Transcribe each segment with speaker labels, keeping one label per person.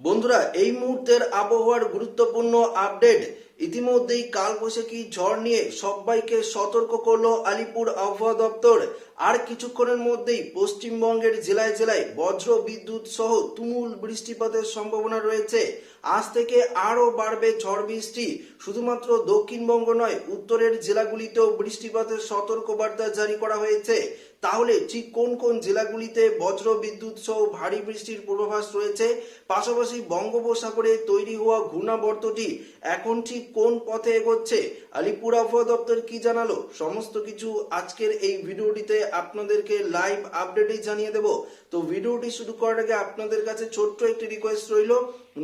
Speaker 1: বন্ধুরা এই মুহূর্তের আবহাওয়ার গুরুত্বপূর্ণ আপডেট ইতিমধ্যেই কালবৈশাখী ঝড় নিয়ে সবাইকে সতর্ক করল আলিপুর আবহাওয়া দপ্তর। আর কিছুক্ষণের মধ্যেই পশ্চিমবঙ্গের জেলায় জেলায় বজ্র বিদ্যুৎ সহ তুমুল বৃষ্টিপাতের সম্ভাবনা রয়েছে। আজ থেকে আরও বাড়বে ঝড় বৃষ্টি। শুধুমাত্র দক্ষিণবঙ্গ নয়, উত্তরের জেলাগুলিতেও বৃষ্টিপাতের সতর্কবার্তা জারি করা হয়েছে। তাহলে ঠিক কোন কোন জেলাগুলিতে বজ্র বিদ্যুৎ সহ ভারী বৃষ্টির পূর্বাভাস রয়েছে? পাশাপাশি বঙ্গোপসাগরে তৈরি হওয়া ঘূর্ণাবর্তটি এখন ঠিক কোন পথে এগোচ্ছে? আলিপুর আবহাওয়া দপ্তর কি জানালো? সমস্ত কিছু আজকের এই ভিডিওটিতে আপনাদেরকে লাইভ আপডেটেই জানিয়ে দেব। তো ভিডিওটি শুরু করার আগে আপনাদের কাছে ছোট্ট একটি রিকোয়েস্ট রইল।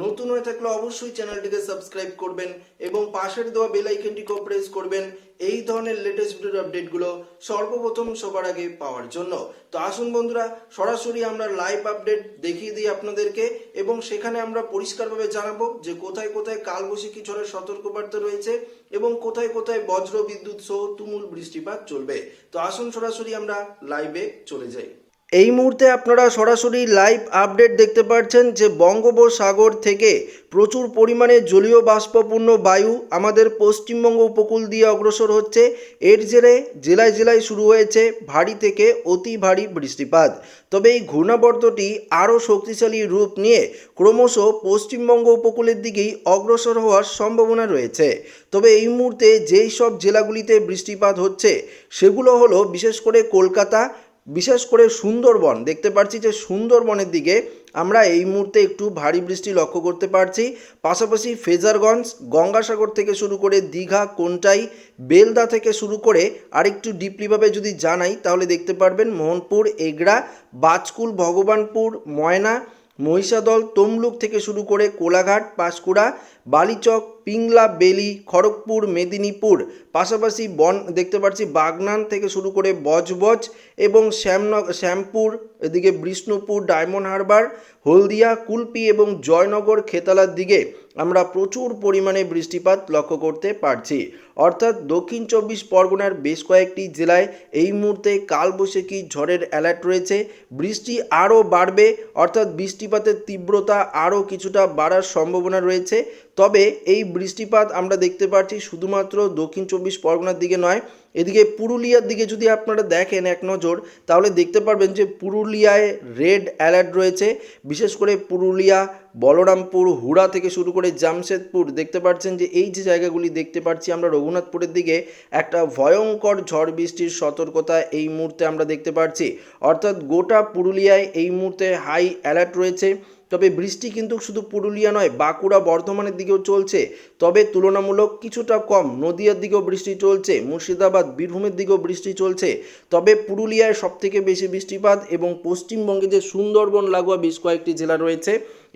Speaker 1: নতুন হয়ে থাকলে অবশ্যই চ্যানেলটিকে সাবস্ক্রাইব করবেন এবং পাশের দেওয়া বেল আইকনটিকেও প্রেস করবেন। এই ধরনের লেটেস্ট ভিডিওর আপডেটগুলো সর্বপ্রথম সবার আগে পাওয়ার জন্য। তো আসুন বন্ধুরা, সরাসরি আমরা লাইভ আপডেট দেখিয়ে দিই আপনাদেরকে এবং সেখানে আমরা পরিষ্কারভাবে জানাব যে কোথায় কোথায় কালবৈশাখী ঝড়ের সতর্কবার্তা রয়েছে এবং কোথায় কোথায় বজ্র বিদ্যুৎ সহ তুমুল বৃষ্টিপাত চলবে। তো আসুন সরাসরি আমরা লাইভে চলে যাই। এই মুহূর্তে আপনারা সরাসরি লাইভ আপডেট দেখতে পাচ্ছেন যে বঙ্গোপসাগর থেকে প্রচুর পরিমাণে জলীয় বাষ্পপূর্ণ বায়ু আমাদের পশ্চিমবঙ্গ উপকূল দিয়ে অগ্রসর হচ্ছে। এর জেরে জেলায় জেলায় শুরু হয়েছে ভারী থেকে অতি ভারী বৃষ্টিপাত। তবে এই ঘূর্ণাবর্তটি আরও শক্তিশালী রূপ নিয়ে ক্রমশ পশ্চিমবঙ্গ উপকূলের দিকেই অগ্রসর হওয়ার সম্ভাবনা রয়েছে। তবে এই মুহূর্তে যেই সব জেলাগুলিতে বৃষ্টিপাত হচ্ছে, সেগুলো হলো বিশেষ করে কলকাতা বিশেষ করে সুন্দরবন, দেখতে পাচ্ছি যে সুন্দরবনের দিকে আমরা এই মুহূর্তে একটু ভারী বৃষ্টি লক্ষ্য করতে পারছি। পাশাপাশি ফেজারগঞ্জ, গঙ্গাসাগর থেকে শুরু করে দীঘা, কোনটাই, বেলদা থেকে শুরু করে আরেকটু ডিপলিভাবে যদি জানাই, তাহলে দেখতে পারবেন মোহনপুর, এগড়া, বাজকুল, ভগবানপুর, ময়না মহিষাদল তমলুক থেকে শুরু করে কোলাঘাট, পাঁশকুড়া, বালিচক, পিংলা, বেলি, খড়গপুর, মেদিনীপুর, পাশাপাশি বন, দেখতে পাচ্ছি বাগনান থেকে শুরু করে বজবজ এবং শ্যামনগ শ্যামপুর, এদিকে বিষ্ণুপুর, ডায়মন্ড হারবার, হলদিয়া, কুলপি এবং জয়নগর, খেতালার দিকে। আমরা প্রচুর পরিমাণে বৃষ্টিপাত লক্ষ্য করতে পারছি। অর্থাৎ দক্ষিণ চব্বিশ পরগনার বেশ কয়েকটি জেলায় এই মুহূর্তে কালবৈশাখী ঝড়ের অ্যালার্ট রয়েছে। বৃষ্টি আরও বাড়বে, অর্থাৎ বৃষ্টিপাতের তীব্রতা আরও কিছুটা বাড়ার সম্ভাবনা রয়েছে। তবে এই বৃষ্টিপাত আমরা দেখতে পাচ্ছি শুধুমাত্র দক্ষিণ চব্বিশ পরগনার দিকে নয় এদিকে পুরুলিয়ার দিকে যদি আপনারা দেখেন এক নজর, তাহলে দেখতে পারবেন যে পুরুলিয়ায় রেড অ্যালার্ট রয়েছে। বিশেষ করে পুরুলিয়া, বলরামপুর, হুড়া থেকে শুরু করে জামশেদপুর দেখতে পাচ্ছেন যে এই যে জায়গাগুলি দেখতে পাচ্ছি আমরা, রঘুনাথপুরের দিকে একটা ভয়ঙ্কর ঝড় বৃষ্টির সতর্কতা এই মুহূর্তে আমরা দেখতে পাচ্ছি। অর্থাৎ গোটা পুরুলিয়ায় এই মুহূর্তে হাই অ্যালার্ট রয়েছে। তবে বৃষ্টি কিন্তু শুধু পুরুলিয়া নয়, বাঁকুড়া বর্ধমানের দিকেও চলছে। তবে তুলনামূলক কিছুটা কম। নদিয়ার দিকেও বৃষ্টি চলছে, মুর্শিদাবাদ, বীরভূমের দিকেও বৃষ্টি চলছে। তবে পুরুলিয়ায় সবথেকে বেশি বৃষ্টিপাত এবং পশ্চিমবঙ্গে যে সুন্দরবন লাগোয়া বেশ কয়েকটি জেলা রয়েছে,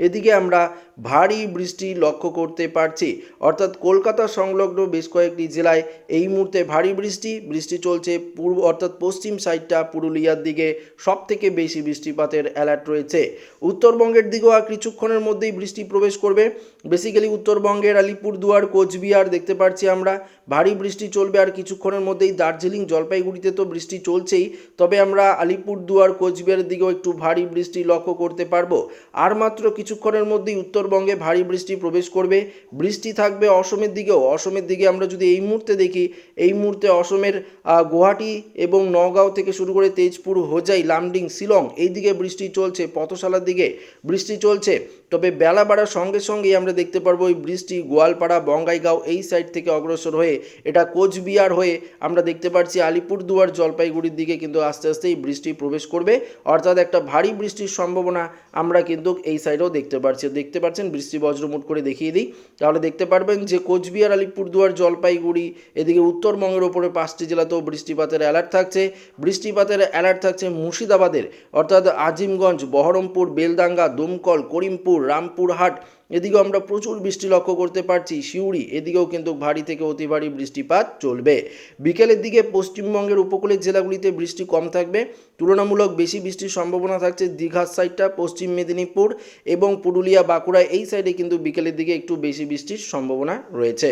Speaker 1: এদিকে আমরা ভারী বৃষ্টি লক্ষ্য করতে পারছি। অর্থাৎ কলকাতা সংলগ্ন বেশ কয়েকটি জেলায় এই মুহূর্তে ভারী বৃষ্টি বৃষ্টি চলছে পূর্ব, অর্থাৎ পশ্চিম সাইডটা পুরুলিয়ার দিকে সব থেকে বেশি বৃষ্টিপাতের অ্যালার্ট রয়েছে। উত্তরবঙ্গের দিকেও কিছুক্ষণের মধ্যেই বৃষ্টি প্রবেশ করবে। বেসিক্যালি উত্তরবঙ্গের আলিপুরদুয়ার কোচবিহার দেখতে পাচ্ছি আমরা। ভারী বৃষ্টি চলবে আর কিছুক্ষণের মধ্যেই দার্জিলিং জলপাইগুড়িতে তো বৃষ্টি চলছেই। তবে আমরা আলিপুরদুয়ার, কোচবিহারের দিকেও একটু ভারী বৃষ্টি লক্ষ্য করতে পারব। আর মাত্র কিছুক্ষণের মধ্যেই উত্তরবঙ্গে ভারী বৃষ্টি প্রবেশ করবে। বৃষ্টি থাকবে অসমের দিকেও। অসমের দিকে আমরা যদি এই মুহূর্তে দেখি, এই মুহূর্তে অসমের গুয়াহাটি এবং নগাঁও থেকে শুরু করে তেজপুর, হোজাই, লামডিং, শিলং এই দিকে বৃষ্টি চলছে, পথশালার দিকে বৃষ্টি চলছে। তবে বেলা বাড়ার সঙ্গে সঙ্গেই আমরা দেখতে পারব এই বৃষ্টি গোয়ালপাড়া, বঙ্গাইগাঁও এই সাইড থেকে অগ্রসর হয়ে এটা কোচবিহার হয়ে আমরা দেখতে পাচ্ছি আলিপুরদুয়ার জলপাইগুড়ির দিকে কিন্তু আস্তে আস্তে এই বৃষ্টি প্রবেশ করবে। অর্থাৎ একটা ভারী বৃষ্টির সম্ভাবনা আমরা কিন্তু এই সাইডেও দেখতে পাচ্ছি দেখতে পাচ্ছেন বৃষ্টি বজ্রমুট করে দেখিয়ে দিই। তাহলে দেখতে পারবেন যে কোচবিহার, আলিপুরদুয়ার, জলপাইগুড়ি, এদিকে উত্তরবঙ্গের ওপরে পাঁচটি জেলাতেও বৃষ্টিপাতের অ্যালার্ট থাকছে। বৃষ্টিপাতের অ্যালার্ট থাকছে মুর্শিদাবাদের, অর্থাৎ আজিমগঞ্জ, বহরমপুর বেলদাঙ্গা দমকল, করিমপুর রামপুরহাট। এদিকেও আমরা প্রচুর বৃষ্টি লক্ষ্য করতে পারছি। সিউড়ি, এদিকেও কিন্তু ভারী থেকে অতি ভারী বৃষ্টিপাত চলবে। বিকেলের দিকে পশ্চিমবঙ্গের উপকূলের জেলাগুলিতে বৃষ্টি কম থাকবে। তুলনামূলক বেশি বৃষ্টির সম্ভাবনা থাকছে দীঘার সাইডটা, পশ্চিম মেদিনীপুর এবং পুরুলিয়া, বাঁকুড়া। এই সাইডে কিন্তু বিকেলের দিকে একটু বেশি বৃষ্টির সম্ভাবনা রয়েছে।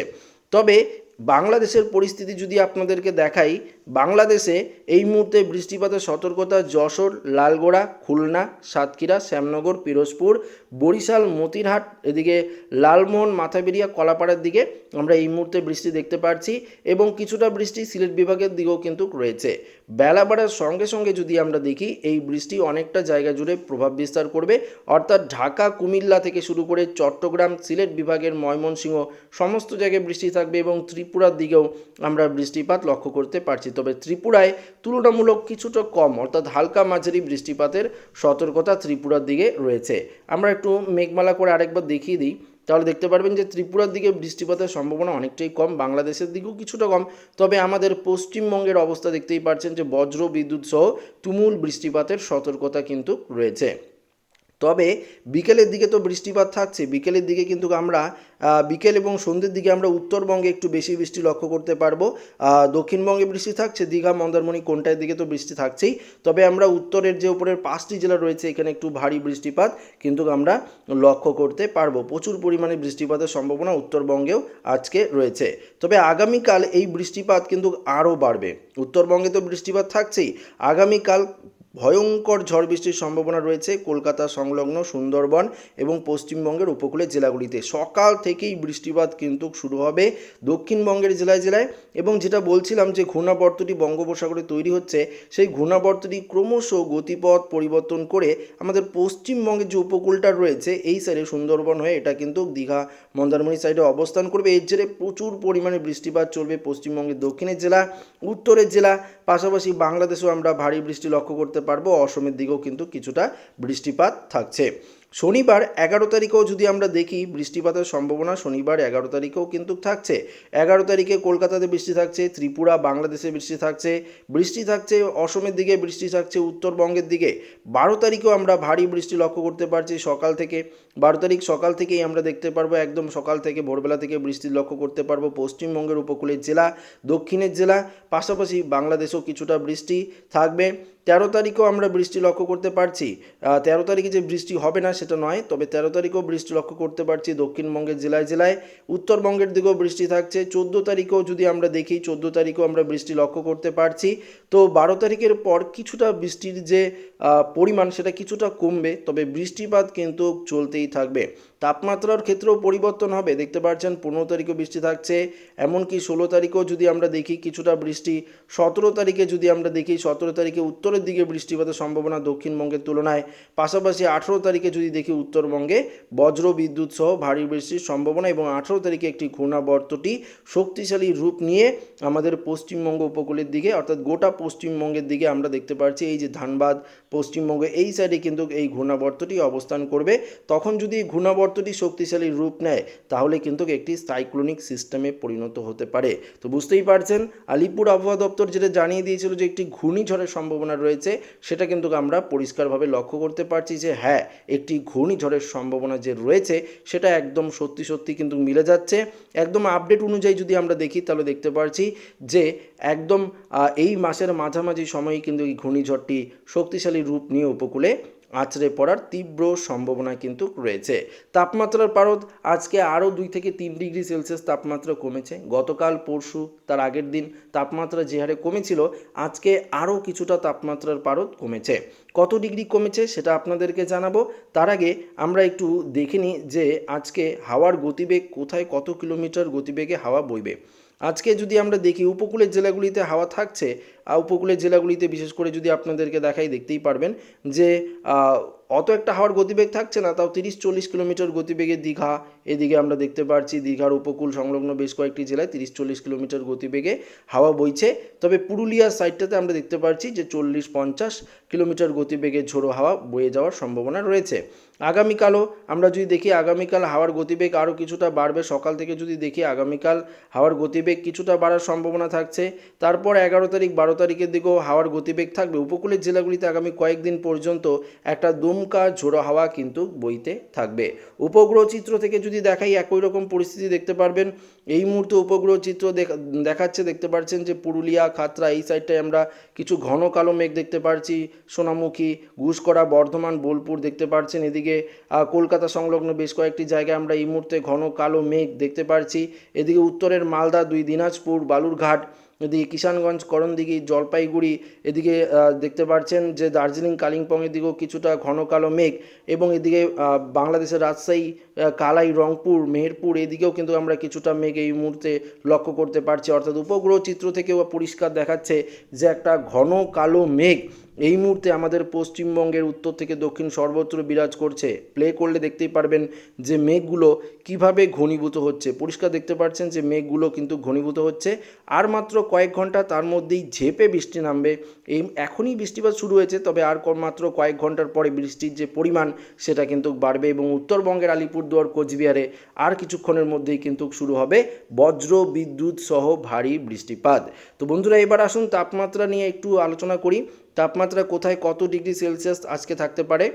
Speaker 1: তবে বাংলাদেশের পরিস্থিতি যদি আপনাদেরকে দেখাই বাংলাদেশে এই মুহূর্তে বৃষ্টিপাতের সতর্কতা যশোর, লালগোড়া, খুলনা, সাতক্ষীরা, শ্যামনগর, পিরোজপুর, বরিশাল, মতিরহাট, এদিকে লালমোহন, মাথাবেরিয়া, কলাপাড়ার দিকে আমরা এই মুহূর্তে বৃষ্টি দেখতে পাচ্ছি এবং কিছুটা বৃষ্টি সিলেট বিভাগের দিকেও কিন্তু রয়েছে। বেলা বাড়ার সঙ্গে সঙ্গে যদি আমরা দেখি, এই বৃষ্টি অনেকটা জায়গা জুড়ে প্রভাব বিস্তার করবে। অর্থাৎ ঢাকা, কুমিল্লা থেকে শুরু করে চট্টগ্রাম, সিলেট বিভাগের ময়মনসিংহ, সমস্ত জায়গায় বৃষ্টি থাকবে এবং ত্রিপুরার দিকেও আমরা বৃষ্টিপাত লক্ষ্য করতে পারছি। তবে ত্রিপুরায় তুলনামূলক কিছুটা কম, অর্থাৎ হালকা মাঝারি বৃষ্টিপাতের সতর্কতা ত্রিপুরার দিকে রয়েছে। আমরা একটু মেঘমালা করে আরেকবার দেখিয়ে দিই। তাহলে দেখতে পারবেন যে ত্রিপুরার দিকে বৃষ্টিপাতের সম্ভাবনা অনেকটাই কম, বাংলাদেশের দিকেও কিছুটা কম। তবে আমাদের পশ্চিমবঙ্গের অবস্থা দেখতেই পারছেন যে বজ্র, বিদ্যুৎ সহ তুমুল বৃষ্টিপাতের সতর্কতা কিন্তু রয়েছে। তবে বিকেলের দিকে তো বৃষ্টিপাত থাকছে, বিকেলের দিকে কিন্তু আমরা বিকেল এবং সন্ধ্যের দিকে আমরা উত্তরবঙ্গে একটু বেশি বৃষ্টি লক্ষ্য করতে পারব। দক্ষিণবঙ্গে বৃষ্টি থাকছে, দীঘা, মন্দারমণি কোনটার দিকে তো বৃষ্টি থাকছেই। তবে আমরা উত্তরের যে উপরের পাঁচটি জেলা রয়েছে, এখানে একটু ভারী বৃষ্টিপাত কিন্তু আমরা লক্ষ্য করতে পারব। প্রচুর পরিমাণে বৃষ্টিপাতের সম্ভাবনা উত্তরবঙ্গেও আজকে রয়েছে। তবে আগামীকাল এই বৃষ্টিপাত কিন্তু আরও বাড়বে। উত্তরবঙ্গে তো বৃষ্টিপাত থাকছেই। আগামীকাল ভয়ঙ্কর ঝড় বৃষ্টির সম্ভাবনা রয়েছে কলকাতা সংলগ্ন সুন্দরবন এবং পশ্চিমবঙ্গের উপকূলের জেলাগুলিতে। সকাল থেকেই বৃষ্টিপাত কিন্তু শুরু হবে দক্ষিণবঙ্গের জেলায় জেলায় এবং যেটা বলছিলাম যে ঘূর্ণাবর্তটি বঙ্গোপসাগরে তৈরি হচ্ছে, সেই ঘূর্ণাবর্তটি ক্রমশ গতিপথ পরিবর্তন করে আমাদের পশ্চিমবঙ্গের যে উপকূলটা রয়েছে, এই সাইডে সুন্দরবন হয়ে এটা কিন্তু দীঘা, মন্দারমণি সাইডে অবস্থান করবে। এর জেরে প্রচুর পরিমাণে বৃষ্টিপাত চলবে পশ্চিমবঙ্গের দক্ষিণের জেলা, উত্তরের জেলা, পাশাপাশি বাংলাদেশেও আমরা ভারী বৃষ্টি লক্ষ্য করতে পারব, অসমের দিকেও কিন্তু কিছুটা বৃষ্টিপাত থাকছে। শনিবার এগারো তারিখেও যদি আমরা দেখি, বৃষ্টিপাতের সম্ভাবনা শনিবার এগারো তারিখেও কিন্তু থাকছে। এগারো তারিখে কলকাতাতে বৃষ্টি থাকছে, ত্রিপুরা, বাংলাদেশে বৃষ্টি থাকছে। বৃষ্টি থাকছে, অসমের দিকে বৃষ্টি থাকছে, উত্তরবঙ্গের দিকে। বারো তারিখেও আমরা ভারী বৃষ্টি লক্ষ্য করতে পারছি সকাল থেকে। বারো তারিখ সকাল থেকেই আমরা দেখতে পারব, একদম সকাল থেকে ভোরবেলা থেকে বৃষ্টি লক্ষ্য করতে পারব পশ্চিমবঙ্গের উপকূলের জেলা, দক্ষিণের জেলা, পাশাপাশি বাংলাদেশেও কিছুটা বৃষ্টি থাকবে। তেরো তারিখেও আমরা বৃষ্টি লক্ষ্য করতে পারছি। তেরো তারিখে যে বৃষ্টি হবে না সেটা নয়, তবে তেরো তারিখেও বৃষ্টি লক্ষ্য করতে পারছি দক্ষিণবঙ্গের জেলায় জেলায়। উত্তরবঙ্গের দিকেও বৃষ্টি থাকছে। চোদ্দ তারিখেও যদি আমরা দেখি, চোদ্দ তারিখেও আমরা বৃষ্টি লক্ষ্য করতে পারছি। তো বারো তারিখের পর কিছুটা বৃষ্টির যে পরিমাণ সেটা কিছুটা কমবে, তবে বৃষ্টিপাত কিন্তু চলতেই থাকবে। তাপমাত্রার ক্ষেত্রেও পরিবর্তন হবে। দেখতে পাচ্ছেন, পনেরো তারিখেও বৃষ্টি থাকছে। এমনকি ষোলো তারিখেও যদি আমরা দেখি, কিছুটা বৃষ্টি সতেরো তারিখে যদি আমরা দেখি, সতেরো তারিখে উত্তরের দিকে বৃষ্টিপাতের সম্ভাবনা দক্ষিণবঙ্গের তুলনায়। পাশাপাশি আঠেরো তারিখে যদি দেখি, উত্তরবঙ্গে বজ্র বিদ্যুৎ সহ ভারী বৃষ্টির সম্ভাবনা এবং আঠেরো তারিখে একটি ঘূর্ণাবর্তটি শক্তিশালী রূপ নিয়ে আমাদের পশ্চিমবঙ্গ উপকূলের দিকে, অর্থাৎ গোটা পশ্চিমবঙ্গের দিকে আমরা দেখতে পাচ্ছি। এই যে ধানবাদ, পশ্চিমবঙ্গ, এই সাইডে কিন্তু এই ঘূর্ণাবর্তটি অবস্থান করবে। তখন যদি এই ঘূর্ণাবর্তটি শক্তিশালী রূপ নেয়, তাহলে কিন্তু একটি সাইক্লোনিক সিস্টেমে পরিণত হতে পারে। তো বুঝতেই পারছেন, আলিপুর আবহাওয়া দপ্তর যেটা জানিয়ে দিয়েছিল যে একটি ঘূর্ণিঝড়ের সম্ভাবনা রয়েছে, সেটা কিন্তু আমরা পরিষ্কারভাবে লক্ষ্য করতে পারছি যে হ্যাঁ একটি ঘূর্ণিঝড়ের সম্ভাবনা যে রয়েছে, সেটা একদম সত্যি সত্যি কিন্তু মিলে যাচ্ছে। একদম আপডেট অনুযায়ী যদি আমরা দেখি, তাহলে দেখতে পারছি যে একদম এই মাসের মাঝামাঝি সময়ে কিন্তু এই ঘূর্ণিঝড়টি শক্তিশালী রূপ নিয়ে উপকূলে আছড়ে পড়ার তীব্র সম্ভাবনা কিন্তু রয়েছে। তাপমাত্রার পারদ আজকে আরও দুই থেকে তিন ডিগ্রি সেলসিয়াস তাপমাত্রা কমেছে। গতকাল, পরশু, তার আগের দিন তাপমাত্রা যে হারে কমেছিল, আজকে আরও কিছুটা তাপমাত্রার পারদ কমেছে। কত ডিগ্রি কমেছে সেটা আপনাদেরকে জানাব। তার আগে আমরা একটু দেখে নিই যে আজকে হাওয়ার গতিবেগ কোথায়, কত কিলোমিটার গতিবেগে হাওয়া বইবে। আজকে যদি আমরা দেখি উপকূলের জেলাগুলিতে হাওয়া থাকছে আহ, উপকূলের জেলাগুলিতে বিশেষ করে যদি আপনাদেরকে দেখাই দেখতেই পারবেন যে অত একটা হাওয়ার গতিবেগ থাকছে না তাও তিরিশ চল্লিশ কিলোমিটার গতিবেগে দীঘা এদিকে আমরা দেখতে পাচ্ছি দীঘার উপকূল সংলগ্ন বেশ কয়েকটি জেলায় তিরিশ চল্লিশ কিলোমিটার গতিবেগে হাওয়া বইছে। তবে পুরুলিয়ার সাইডটাতে আমরা দেখতে পাচ্ছি যে চল্লিশ পঞ্চাশ কিলোমিটার গতিবেগে ঝোড়ো হাওয়া বয়ে যাওয়ার সম্ভাবনা রয়েছে। আগামীকালও আমরা যদি দেখি আগামীকাল হাওয়ার গতিবেগ আরও কিছুটা বাড়বে, সকাল থেকে যদি দেখি আগামীকাল হাওয়ার গতিবেগ কিছুটা বাড়ার সম্ভাবনা থাকছে, তারপর এগারো তারিখ, বারো তারিখের দিকেও হাওয়ার গতিবেগ থাকবে। উপকূলের জেলাগুলিতে আগামী কয়েকদিন পর্যন্ত একটা দুমকা ঝোড়ো হাওয়া কিন্তু বইতে থাকবে। উপগ্রহ চিত্র থেকে যদি দেখাই, একই রকম পরিস্থিতি দেখতে পারবেন। এই মুহূর্তে উপগ্রহ চিত্র দেখা- দেখাচ্ছে, দেখতে পাচ্ছেন যে পুরুলিয়া, খাতরা, এই সাইডটায় আমরা কিছু ঘন কালো মেঘ দেখতে পারছি। সোনামুখী ঘুষকরা বর্ধমান, বোলপুর দেখতে পাচ্ছেন এদিকে আহ, কলকাতা সংলগ্ন বেশ কয়েকটি জায়গায় আমরা এই মুহূর্তে ঘন কালো মেঘ দেখতে পাচ্ছি এদিকে উত্তরের মালদা দুই দিনাজপুর বালুরঘাট এদিকে কিষানগঞ্জ করণদিঘি জলপাইগুড়ি এদিকে দেখতে পাচ্ছেন যে দার্জিলিং কালিম্পং এদিকেও কিছুটা ঘন কালো মেঘ এবং এদিকে বাংলাদেশের রাজশাহী কালাই রংপুর মেহেরপুর এদিকেও কিন্তু আমরা কিছুটা মেঘ এই মুহূর্তে লক্ষ্য করতে পারছি। অর্থাৎ উপগ্রহ চিত্র থেকেও পরিষ্কার দেখাচ্ছে যে একটা ঘন কালো মেঘ। এই মুহূর্তে আমাদের পশ্চিমবঙ্গের উত্তর থেকে দক্ষিণ সর্বত্র বিরাজ করছে। প্লে করলে দেখতেই পারবেন যে মেঘগুলো কীভাবে ঘনীভূত হচ্ছে। পরিষ্কার দেখতে পাচ্ছেন যে মেঘগুলো কিন্তু ঘনীভূত হচ্ছে। আর মাত্র কয়েক ঘণ্টা তার মধ্যেই ঝেপে বৃষ্টি নামবে। এই এখনই বৃষ্টিপাত শুরু হয়েছে, তবে আর মাত্র কয়েক ঘণ্টার পরে বৃষ্টির যে পরিমাণ, সেটা কিন্তু বাড়বে এবং উত্তরবঙ্গের আলিপুরদুয়ার, কোচবিহারে আর কিছুক্ষণের মধ্যেই কিন্তু শুরু হবে বজ্র বিদ্যুৎ সহ ভারী বৃষ্টিপাত। তো বন্ধুরা, এবার আসুন তাপমাত্রা নিয়ে একটু আলোচনা করি। তাপমাত্রা কোথায় কত ডিগ্রি সেলসিয়াস আজকে থাকতে পারে?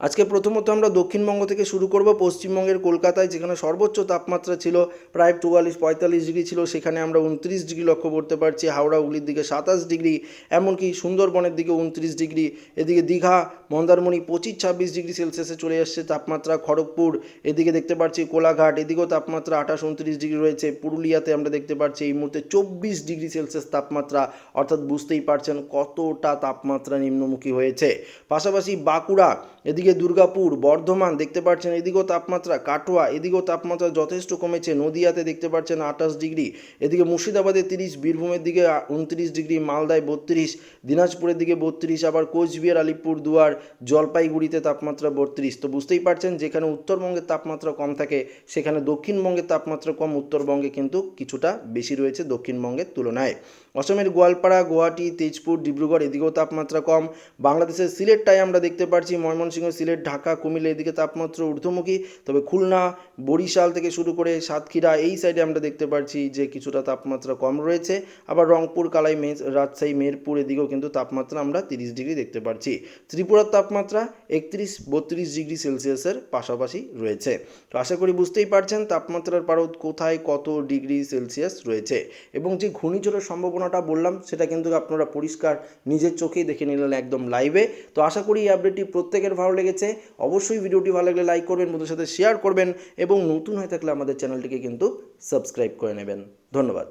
Speaker 1: আজকে প্রথমত আমরা দক্ষিণবঙ্গ থেকে শুরু করব। পশ্চিমবঙ্গের কলকাতায় যেখানে সর্বোচ্চ তাপমাত্রা ছিল প্রায় চুয়াল্লিশ, পঁয়তাল্লিশ ডিগ্রি ছিল, সেখানে আমরা উনত্রিশ ডিগ্রি লক্ষ্য করতে পারছি। হাওড়া, হুগলির দিকে সাতাশ ডিগ্রি, এমনকি সুন্দরবনের দিকে উনত্রিশ ডিগ্রি। এদিকে দীঘা, মন্দারমণি পঁচিশ, ছাব্বিশ ডিগ্রি সেলসিয়াসে চলে আসছে তাপমাত্রা। খড়গপুর, এদিকে দেখতে পাচ্ছি কোলাঘাট, এদিকেও তাপমাত্রা আঠাশ, উনত্রিশ ডিগ্রি রয়েছে। পুরুলিয়াতে আমরা দেখতে পাচ্ছি এই মুহূর্তে চব্বিশ ডিগ্রি সেলসিয়াস তাপমাত্রা। অর্থাৎ বুঝতেই পারছেন কতটা তাপমাত্রা নিম্নমুখী হয়েছে। পাশাপাশি বাঁকুড়া এদিকে দুর্গাপুর, বর্ধমান দেখতে পাচ্ছেন এদিকেও তাপমাত্রা, কাটোয়া এদিকেও তাপমাত্রা যথেষ্ট কমেছে, নদিয়াতে দেখতে পাচ্ছেন আঠাশ ডিগ্রি, এদিকে মুর্শিদাবাদে তিরিশ, বীরভূমের দিকে উনত্রিশ ডিগ্রি, মালদায় বত্রিশ, দিনাজপুরের দিকে বত্রিশ, আবার কোচবিহার, আলিপুর দুয়ার, জলপাইগুড়িতে তাপমাত্রা বত্রিশ। তো বুঝতেই পারছেন, যেখানে উত্তরবঙ্গের তাপমাত্রা কম থাকে, সেখানে দক্ষিণবঙ্গের তাপমাত্রা কম, উত্তরবঙ্গে কিন্তু কিছুটা বেশি রয়েছে দক্ষিণবঙ্গের তুলনায়। অসমের গোয়ালপাড়া, গুয়াহাটি, তেজপুর, ডিব্রুগড় এদিকেও তাপমাত্রা কম, বাংলাদেশের সিলেটটাই আমরা দেখতে পাচ্ছি, ময়মনসিংহ সিলেট ঢাকা কুমিল্লা এদিকে তাপমাত্রা ঊর্ধ্বমুখী। তবে খুলনা বরিশাল থেকে শুরু করে সাতক্ষীরা, এই সাইডে আমরা দেখতে পাচ্ছি যে কিছুটা তাপমাত্রা কম রয়েছে। আবার রংপুর, কালাই মে রাজশাহী মেহেরপুর এদিকেও কিন্তু তাপমাত্রা আমরা তিরিশ ডিগ্রি দেখতে পাচ্ছি ত্রিপুরার তাপমাত্রা একত্রিশ, বত্রিশ ডিগ্রি সেলসিয়াসের পাশাপাশি রয়েছে। তো আশা করি বুঝতেই পারছেন তাপমাত্রার পারদ কোথায় কত ডিগ্রি সেলসিয়াস রয়েছে। এবং যে ঘূর্ণিঝড়ের সম্ভাবনাটা বললাম, সেটা কিন্তু আপনারা পরিষ্কার নিজের চোখেই দেখে নিলেন একদম লাইভে তো আশা করি এই আপডেটটি প্রত্যেকের ভালো লেগেছে। অবশ্যই ভিডিওটি ভালো লাগলে লাইক করবেন, বন্ধুদের সাথে শেয়ার করবেন এবং নতুন হয়ে থাকলে আমাদের চ্যানেলটিকে কিন্তু সাবস্ক্রাইব করে নেবেন। ধন্যবাদ।